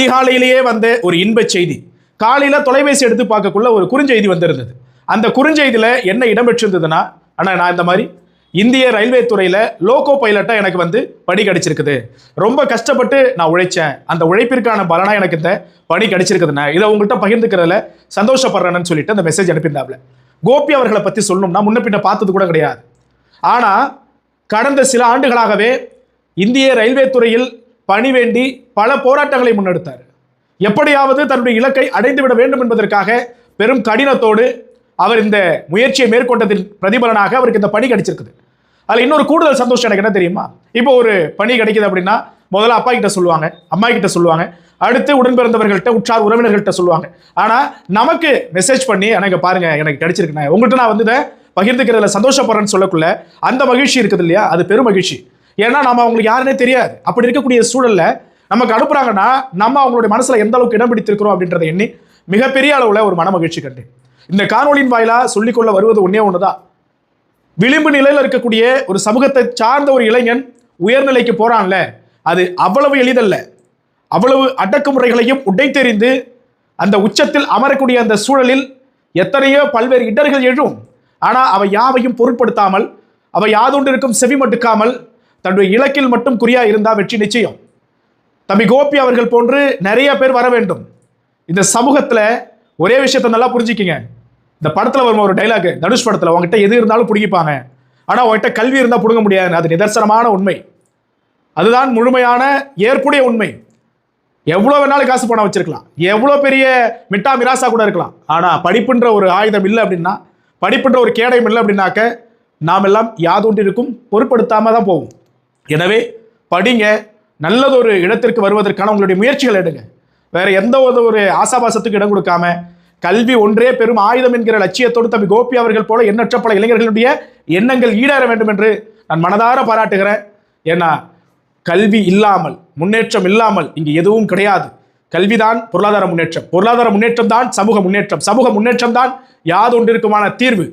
அதிகாலையிலேயே வந்த ஒரு இன்பச் செய்தி. காலையில் தொலைபேசி எடுத்து பார்க்கக்குள்ள ஒரு குறுஞ்செய்தி வந்திருந்தது. அந்த குறுஞ்செய்தியில் என்ன இடம்பெற்றிருந்ததுன்னா ஆனால் நான் இந்த மாதிரி இந்திய ரயில்வே துறையில் லோகோ பைலட்டா எனக்கு வந்து பணி கிடைச்சிருக்குது. ரொம்ப கஷ்டப்பட்டு நான் உழைச்சேன். அந்த உழைப்பிற்கான பலனா எனக்கு இந்த பணி கிடைச்சிருக்குதுண்ணா இதை உங்கள்கிட்ட பகிர்ந்துக்கிறதுல சந்தோஷப்படுறேன்னு சொல்லிட்டு அந்த மெசேஜ் அனுப்பியிருந்தாப்ல கோபி அவர்களை பத்தி சொல்லணும்னா முன்ன பின்ன பார்த்தது கூட கிடையாது. ஆனா கடந்த சில ஆண்டுகளாகவே இந்திய ரயில்வே துறையில் பணி வேண்டி பல போராட்டங்களை முன்னெடுத்தார். எப்படியாவது தன்னுடைய இலக்கை அடைந்து விட வேண்டும் என்பதற்காக பெரும் கடினத்தோடு அவர் இந்த முயற்சியை மேற்கொண்டதின் பிரதிபலனாக அவருக்கு இந்த பணி கிடைச்சிருக்குது. அதில் இன்னொரு கூடுதல் சந்தோஷம் எனக்கு என்ன தெரியுமா? இப்போ ஒரு பணி கிடைக்குது அப்படின்னா முதல்ல அப்பா கிட்ட சொல்லுவாங்க அம்மா கிட்ட சொல்லுவாங்க அடுத்து உடன் பிறந்தவர்கள்ட்ட உற்றார் உறவினர்கள்ட்ட சொல்லுவாங்க. ஆனால் நமக்கு மெசேஜ் பண்ணி எனக்கு பாருங்க எனக்கு கிடைச்சிருக்குண்ணே உங்கள்கிட்ட நான் வந்து இதை பகிர்ந்துக்கிறதுல சந்தோஷப்படுறேன்னு சொல்லக்குள்ள அந்த மகிழ்ச்சி இருக்குது இல்லையா? அது பெரும் மகிழ்ச்சி. ஏன்னா நம்ம அவங்களுக்கு யாருன்னே தெரியாது. அப்படி இருக்கக்கூடிய சூழல்ல நமக்கு அனுப்புறாங்கன்னா நம்ம அவங்களுடைய மனசுல எந்த அளவுக்கு இடம் பிடித்திருக்கிறோம் அப்படின்றத எண்ணி மிகப்பெரிய அளவுல ஒரு மன மகிழ்ச்சி கண்டேன் இந்த காணொளியின் வாயிலா சொல்லிக்கொள்ள வருவது ஒன்னே ஒண்ணுதான். விளிம்பு நிலையில் இருக்கக்கூடிய ஒரு சமூகத்தை சார்ந்த ஒரு இளைஞன் உயர்நிலைக்கு போறான்ல அது அவ்வளவு எளிதல்ல. அவ்வளவு அடக்குமுறைகளையும் உடைத்தெறிந்து அந்த உச்சத்தில் அமரக்கூடிய அந்த சூழலில் எத்தனையோ பல்வேறு இடர்கள் எழும். ஆனா அவை யாவையும் பொருட்படுத்தாமல் அவை இருக்கும் செவி மட்டுக்காமல் தன்னுடைய இலக்கில் மட்டும் குறியா இருந்தால் வெற்றி நிச்சயம். தம்பி கோபி அவர்கள் போன்று நிறைய பேர் வர வேண்டும். இந்த சமூகத்தில் ஒரே விஷயத்த நல்லா புரிஞ்சுக்கிங்க. இந்த படத்தில் வரும் ஒரு டைலாக் தனுஷ் படத்தில் உங்ககிட்ட எது இருந்தாலும் பிடிப்பாங்க ஆனால் உங்ககிட்ட கல்வி இருந்தால் பிடுங்க முடியாது. அது நிதர்சனமான உண்மை. அதுதான் முழுமையான ஏற்புடைய உண்மை. எவ்வளோ வேணாலும் காசு பணம் வச்சிருக்கலாம். எவ்வளோ பெரிய மிட்டா மிராசா கூட இருக்கலாம். ஆனால் படிப்புன்ற ஒரு ஆயுதம் இல்லை அப்படின்னா படிப்புன்ற ஒரு கேடயம் இல்லை அப்படின்னாக்க நாம் எல்லாம் யாதொன்றிற்கும் பொருட்படுத்தாமல் தான் போவோம். எனவே படிங்க. நல்லதொரு இடத்திற்கு வருவதற்கான உங்களுடைய முயற்சிகள் எடுங்க. வேற எந்த ஒரு ஒரு ஆசாபாசத்துக்கு இடம் கொடுக்காம கல்வி ஒன்றே பெரும் ஆயுதம் என்கிற லட்சியத்தோடு தம்பி கோபி அவர்கள் போல எண்ணற்ற பல இளைஞர்களுடைய எண்ணங்கள் ஈடேற வேண்டும் என்று நான் மனதார பாராட்டுகிறேன். ஏன்னா கல்வி இல்லாமல் முன்னேற்றம் இல்லாமல் இங்கு எதுவும் கிடையாது. கல்விதான் பொருளாதார முன்னேற்றம். பொருளாதார முன்னேற்றம் தான் சமூக முன்னேற்றம். சமூக முன்னேற்றம் தான் யாதொன்றிற்குமான தீர்வு.